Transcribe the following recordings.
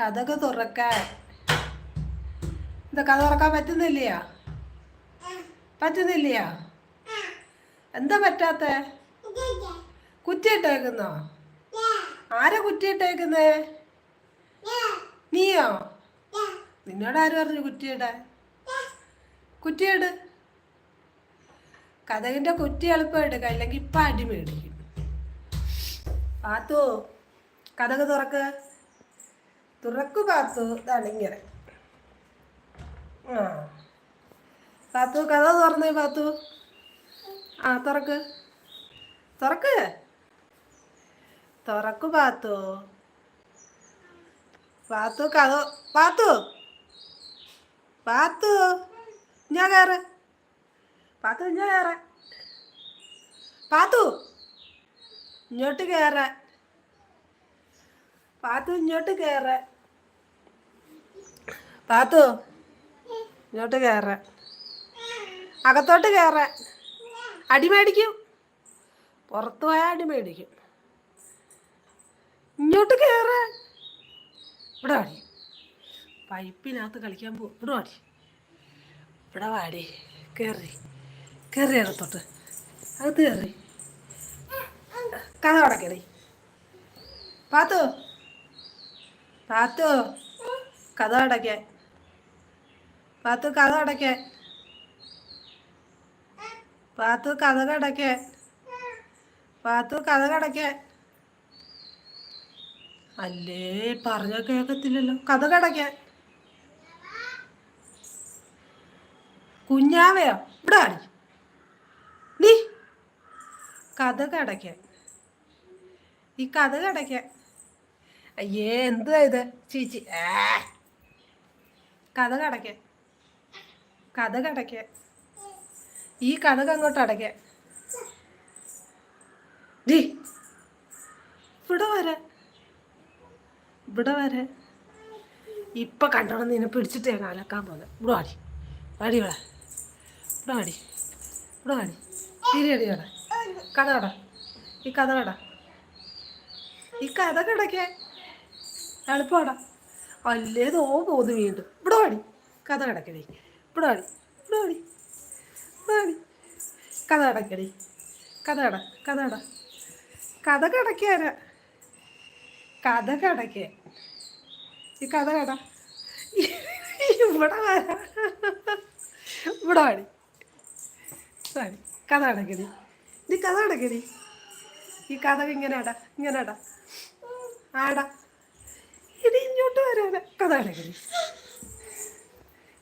കഥക തുറക്കാൻ. എന്താ കഥ തുറക്കാൻ പറ്റുന്നില്ലയാ? പറ്റുന്നില്ലയാ? എന്താ പറ്റാത്ത? കുറ്റിയിട്ടേക്കുന്നോ? ആരാ കുറ്റിയിട്ടേക്കുന്നേ? നീയോ? നിന്നോട് ആര് പറഞ്ഞു കുറ്റിയിടാൻ? കുറ്റിയിട്. കഥകിന്റെ കുറ്റി എളുപ്പം എടുക്കാം അല്ലെങ്കിൽ ഇപ്പം അടിമേടിക്കും പാത്തു കഥക് തുറക്ക്. തുറക്കു പാത്തു ഇതാണ് ആ. പാത്തു കഥ തുറന്നേ പാത്തു ആ തുറക്ക്. തുറക്ക്. തുറക്കു പാത്തു പാത്തു കഥ പാത്തു പാത്തു ഞാൻ കയറ്. പാത്തു ഞാൻ കയറ. പാത്തു ഇങ്ങോട്ട് കയറ. പാത്തു ഇങ്ങോട്ട് കയറാൻ പാത്തു ഇങ്ങോട്ട് കയറാൻ അകത്തോട്ട് കയറാൻ അടി മേടിക്കും. പുറത്ത് പോയാൽ അടി മേടിക്കും. ഇങ്ങോട്ട് കയറാൻ ഇവിടെ വാടി. പൈപ്പിനകത്ത് കളിക്കാൻ പോകും ഇവിടെ വാടി. ഇവിടെ വാടി. കയറി കയറി അകത്തോട്ട്. അകത്ത് കയറി കഥ അടക്കണി പാത്തു പാത്തു കഥ അടയ്ക്കാൻ പാത്തു കഥ അടയ്ക്കാൻ പാത്തു കഥ കടയ്ക്കാൻ പാത്തു കഥ കടയ്ക്കാൻ അല്ലേ പറഞ്ഞ കേൾക്കത്തില്ലല്ലോ കഥ കടയ്ക്കാൻ കുഞ്ഞാവയോ ഇവിടെ ആടി നീ. കഥ കടയ്ക്കാൻ ഈ കഥ കടയ്ക്കാൻ അയ്യേ എന്തുവാ ഇത്? ചീച്ചി കഥ കടയ്ക്കാൻ കഥ അടയ്ക്ക ഈ കഥക് അങ്ങോട്ട് അടയ്ക്ക ഇവിടെ വരെ. ഇവിടെ വരെ. ഇപ്പൊ കണ്ടോണം നിന്നെ പിടിച്ചിട്ട് ഞാൻ അലക്കാൻ പോകുന്നത് ഇവിടെ വാടി. വാടി ഇവിടെ. ഇവിടെ വാടി. ഇവിടെ വാടി. തിരിയടി ഇവിടെ. കഥ കട ഈ കഥ കട ഈ കഥ കിടക്കേ അല്ലേ തോ പോന്നു വീണ്ടും. ഇവിടെ വാടി. കഥ കിടക്കണേ ഇവിടെ ആടി ഇവിടെ വാടി ഇവിടെ ആടി കഥ അടക്കടി കഥ കട കഥ കട കഥ കടക്കാര കഥ കടക്ക. ഈ കഥ കട. ഇവിടെ വരാ ഇവിടെ വാടി സാരി കഥ അടക്കടി. നീ കഥ അടക്കടി. ഈ കഥ ഇങ്ങനെ അട ഇങ്ങനെ അട. ആടാ. ഇത് ഇങ്ങോട്ട് വരാന. കഥ കിടക്കണേ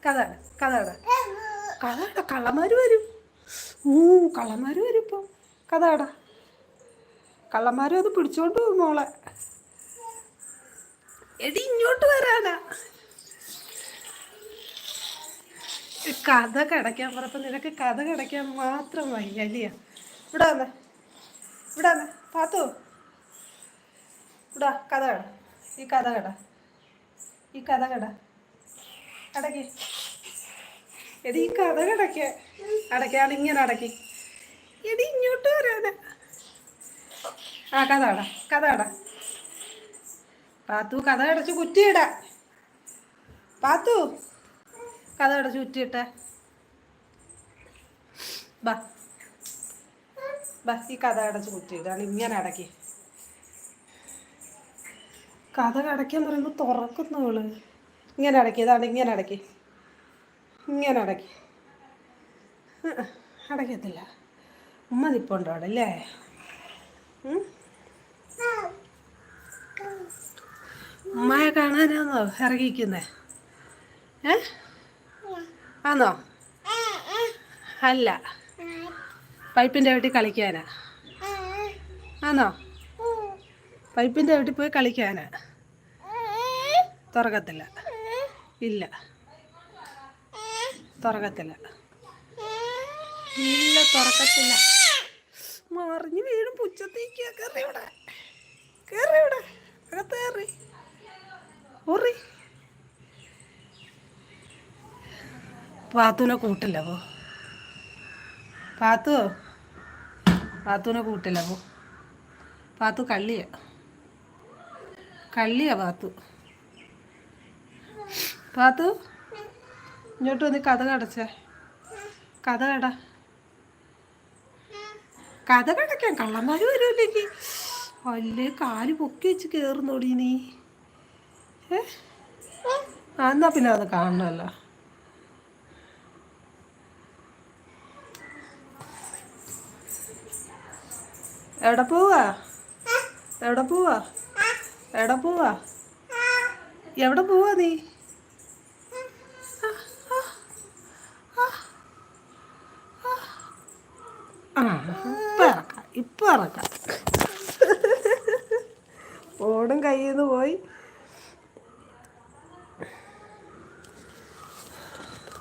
കഥ കഥ കഥ കള്ളന്മാർ വരും. ഊ കള്ളന്മാർ വരും ഇപ്പം. കഥ അടാ കള്ളന്മാരും അത് പിടിച്ചോണ്ട് പോകും മോളെ. എടി ഇങ്ങോട്ട് വരാനാ. കഥ കിടക്കാൻ പറഞ്ഞപ്പോൾ നിനക്ക് കഥ കിടക്കാൻ മാത്രം വയ്യ അല്ലയോ ഇവിടെ വന്നേ. ഇവിടെ വന്നേ. പാത്തു. ഇവിടെ കഥ കട ഈ കഥ കട ഈ കഥ കട അടക്കി. എടി ഈ കഥ കിടക്കേ അടയ്ക്കാണ് ഇങ്ങനെ അടക്കി. എടി ഇങ്ങോട്ട് വരാന. ആ കഥ അട കഥ അട. പാത്തു കഥ അടച്ച് കുറ്റിയിട. പാത്തു കഥ അടച്ച് കുറ്റിയിട്ട. ഈ കഥ അടച്ച് കുറ്റിയിടാണ് ഇങ്ങനെ അടക്കി. കഥ അടയ്ക്കാൻ പറയുമ്പോൾ തുറക്കുന്നവൾ ഇങ്ങനെ അടക്കി ഇതാണ് ഇങ്ങനെ അടക്കി. ഇങ്ങനെ അടക്കി. അടക്കത്തില്ല ഉമ്മ തിപ്പുണ്ടോ അല്ലേ? ഉമ്മയെ കാണാനാന്നോ ഇറങ്ങിക്കുന്നേ ഏ? ആന്നോ? അല്ല. പൈപ്പിന്റെ വീട്ടിൽ കളിക്കാനാ. ആന്നോ? പൈപ്പിന്റെ വീട്ടിൽ പോയി കളിക്കാനാ. തുറക്കത്തില്ല. ഇല്ല. തുറക്കത്തില്ല. ഇല്ല തുറക്കത്തില്ല. മറിഞ്ഞ് വീഴും. പുച്ചത്തേക്ക് കയറി ഇവിടെ കയറി ഇവിടെ അകത്ത് കയറി ഓറി. പാത്തുവിനെ കൂട്ടില്ല പോ. പാത്തു. പാത്തുവിനെ കൂട്ടില്ല പോ. പാത്തു കള്ളിയ. കള്ളിയാ പാത്തു. പാത്തു ഇങ്ങോട്ട് വന്ന് കഥ കടച്ചേ. കഥ കട. കഥ കടക്കാൻ കള്ളന്മാർ വരുമല്ലേക്ക് അല്ലേ കാൽ പൊക്കി വെച്ച് കയറുന്നോടി നീ ഏ? എന്നാ പിന്നെ അത് കാണണമല്ലോ എവിടെ പോവാ? എവിടെ പോവാ? എവിടെ പോവാ? എവിടെ പോവാ നീ? ഇപ്പം ഇറക്കാം ഓടും കയ്യിൽ നിന്ന് പോയി.